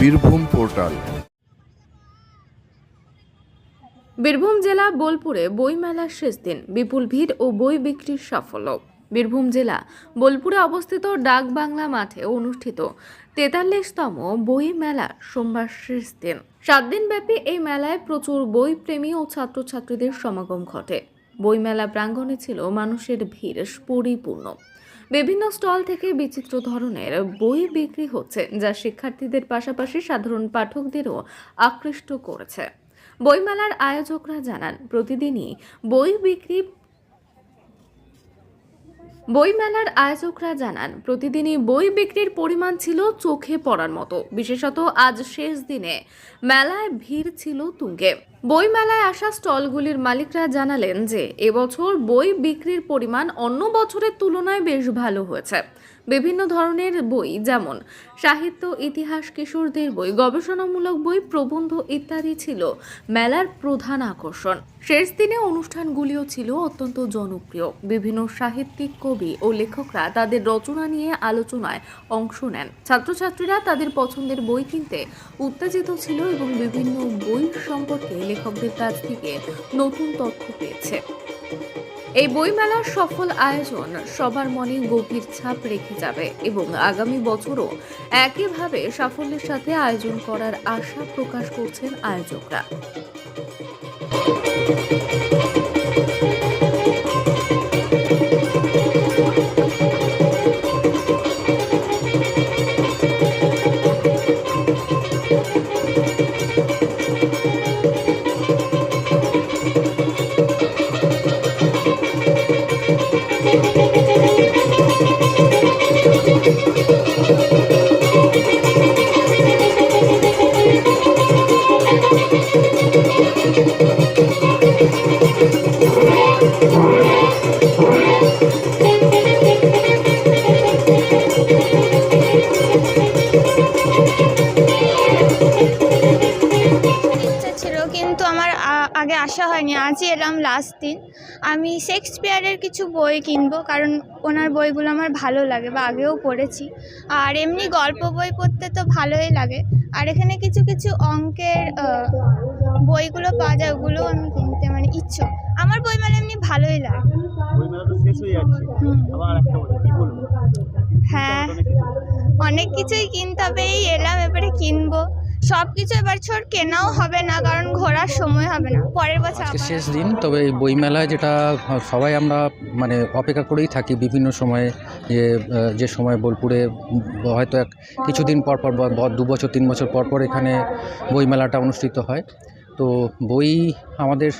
Birbhum portal. Birbhum জেলা বোলপুরে বইমেলার শেষ দিন, বিপুল ভিড় ও বই বিক্রির সাফল্য। বীরভূম জেলা বোলপুরে অবস্থিত ডাক বাংলা মাঠে অনুষ্ঠিত তেতাল্লিশতম বই মেলা সোমবার শেষ দিন। সাত দিনব্যাপী এই মেলায় প্রচুর বই প্রেমী ও ছাত্রছাত্রীদের সমাগম ঘটে। বইমেলা প্রাঙ্গণে ছিল মানুষের ভিড় পরিপূর্ণ। বিভিন্ন স্টল থেকে বিচিত্র ধরনের বই বিক্রি হচ্ছে, যা শিক্ষার্থীদের পাশাপাশি সাধারণ পাঠকদেরও আকৃষ্ট করেছে। বইমেলার আয়োজকরা জানান, প্রতিদিনই বই বিক্রি বইমেলার আয়োজকরা জানান, প্রতিদিনই বই বিক্রির পরিমাণ ছিল চোখে পড়ার মতো। বিশেষত আজ শেষ দিনে মেলায় ভিড় ছিল তুঙ্গে। বই মেলায় আসা স্টলগুলির মালিকরা জানালেন যে, এবছর বই বিক্রির পরিমাণ অন্য বছরের তুলনায় বেশ ভালো হয়েছে। বিভিন্ন ধরনের বই যেমন সাহিত্য, ইতিহাস, কিশোরদের বই, গবেষণামূলক বই, প্রবন্ধ ইত্যাদি ছিল মেলার প্রধান আকর্ষণ। শেষ দিনে অনুষ্ঠানগুলিও ছিল অত্যন্ত জনপ্রিয়। বিভিন্ন সাহিত্যিক কবি ও লেখকরা তাদের রচনা নিয়ে আলোচনায় অংশ নেন। ছাত্রছাত্রীরা তাদের পছন্দের বই কিনতে উত্তেজিত ছিল এবং বিভিন্ন বই সম্পর্কে লেখকদের কাছ থেকে নতুন তথ্য পেয়েছে। এই বইমেলার সফল আয়োজন সবার মনে গভীর ছাপ রেখে যাবে এবং আগামী বছরও একইভাবে সাফল্যের সাথে আয়োজন করার আশা প্রকাশ করছেন আয়োজকরা। ছিল কিন্তু আমার আগে আসা হয়নি। আজই এলাম লাস্ট দিন। আমি শেক্সপিয়ারের কিছু বই কিনবো কারণ ওনার বইগুলো আমার ভালো লাগে বা আগেও পড়েছি। আর এমনি গল্প বই পড়তে তো ভালোই লাগে। আর এখানে কিছু কিছু অঙ্কের বইগুলো পাওয়া যায় ওগুলো আমি কিনতে মানে ইচ্ছুক। আমার বই মানে এমনি ভালোই লাগে। হ্যাঁ অনেক কিছুই কিনতে হবে এই এলাম এবারে কিনবো। সব কিছু এবার ছোট কেনাও হবে না কারণ ঘোরার সময় হবে না। পরের বছর আজকে শেষ দিন তবে এই বইমেলায় যেটা সবাই আমরা মানে অপেক্ষা করেই থাকি বিভিন্ন সময়ে যে যে সময় বোলপুরে হয়তো এক কিছুদিন পর পর দু বছর তিন বছর পর পর এখানে বইমেলাটা অনুষ্ঠিত হয়। তো বই আমাদের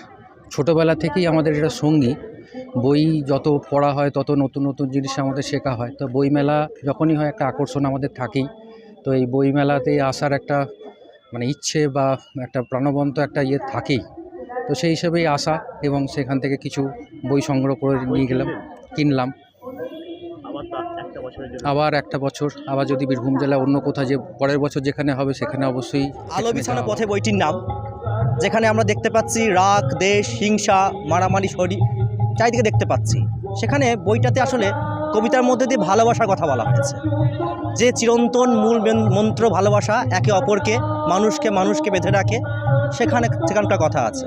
ছোটোবেলা থেকেই আমাদের এটা সঙ্গী বই যত পড়া হয় তত নতুন নতুন জিনিস আমাদের শেখা হয়। তো বইমেলা যখনই হয় একটা আকর্ষণ আমাদের থাকেই। তো এই বইমেলাতে আসার একটা মানে ইচ্ছে বা একটা প্রাণবন্ত একটা ইয়ে থাকেই। তো সেই হিসেবেই আসা এবং সেখান থেকে কিছু বই সংগ্রহ করে নিয়ে গেলাম কিনলাম। আবার একটা বছরের জন্য। আবার একটা বছর আবার যদি বীরভূম জেলায় অন্য কোথাও যে পরের বছর যেখানে হবে সেখানে অবশ্যই আলো বিছানো পথে বইটির নাম যেখানে আমরা দেখতে পাচ্ছি রাগ দেশ হিংসা মারামারি শরীর চারিদিকে দেখতে পাচ্ছি। সেখানে বইটাতে আসলে কবিতার মধ্যে দিয়ে ভালোবাসার কথা বলা হয়েছে। যে চিরন্তন মূল মন্ত্র ভালোবাসা একে অপরকে, মানুষকে মানুষকে বেঁধে রাখে, সেখানে সেখানকার কথা আছে।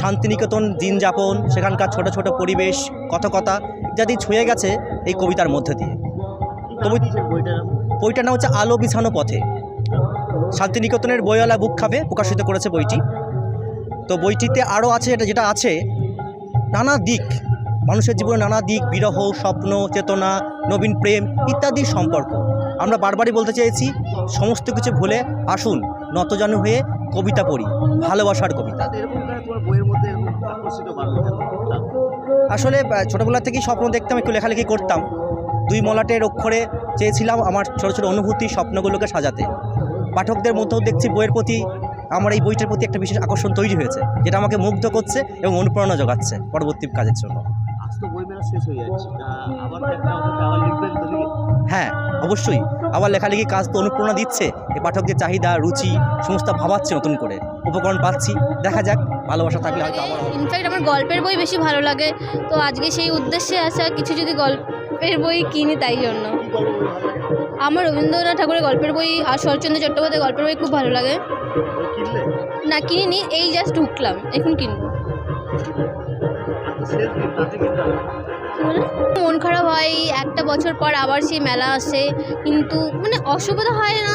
শান্তিনিকেতন দিন যাপন, সেখানকার ছোট ছোট পরিবেশ, কথকতা ইত্যাদি ছুঁয়ে গেছে এই কবিতার মধ্যে দিয়ে। কি নাম দিয়েছেন বইটার নাম? বইটার নাম হচ্ছে আলো বিছানো পথে। শান্তিনিকেতনের বইওয়ালা বুক খাবে প্রকাশিত করেছে বইটি। তো বইটিতে আরও আছে, এটা যেটা আছে, নানা দিক মানুষের জীবনে নানা দিক, বিরহ, স্বপ্ন, চেতনা, নবীন প্রেম ইত্যাদি সম্পর্ক। আমরা বারবারই বলতে চেয়েছি, সমস্ত কিছু ভুলে আসুন, নতজানু হয়ে কবিতা পড়ি, ভালোবাসার কবিতা? আসলে ছোটোবেলা থেকেই স্বপ্ন দেখতাম, একটু লেখালেখি করতাম। দুই মলাটের অক্ষরে চেয়েছিলাম আমার ছোট ছোট অনুভূতি স্বপ্নগুলোকে সাজাতে। পাঠকদের মধ্যেও দেখছি বইয়ের প্রতি, আমার এই বইটার প্রতি একটা বিশেষ আকর্ষণ তৈরি হয়েছে, যেটা আমাকে মুগ্ধ করছে এবং অনুপ্রেরণা যোগাচ্ছে পরবর্তী কাজের জন্য। হয়ে যাচ্ছে। তা আবার একটা আবার লিখবেন তো লিখে? হ্যাঁ অবশ্যই। আবার লেখালেখি কাজ তো অনুপ্রেরণা দিচ্ছে। এই পাঠকদের চাহিদা রুচি সমস্ত ভাবাচ্ছে নতুন করে। উপকরণ পাচ্ছি। দেখা যাক ভালোবাসা থাকলে হয়তো আবার ইনফ্যাক্ট আমার গল্পের বই বেশি ভালো লাগে। তো আজকে সেই উদ্দেশ্যে আসা কিছু যদি গল্প গল্পের বই কিনি তাই জন্য। আমার রবীন্দ্রনাথ ঠাকুরের গল্পের বই আর শরৎচন্দ্র চট্টোপাধ্যায়ের গল্পের বই খুব ভালো লাগে। না কিনিনি এই জাস্ট ঢুকলাম। এখন কিনবো। মন খারাপ হয়, একটা বছর পর আবার সেই মেলা আসে, কিন্তু মানে অসুবিধা হয় না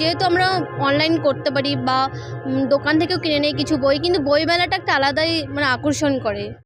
যেহেতু আমরা অনলাইন করতে পারি বা দোকান থেকেও কিনে নেই কিছু বই, কিন্তু বই মেলাটা একটা আলাদাই মানে আকর্ষণ করে।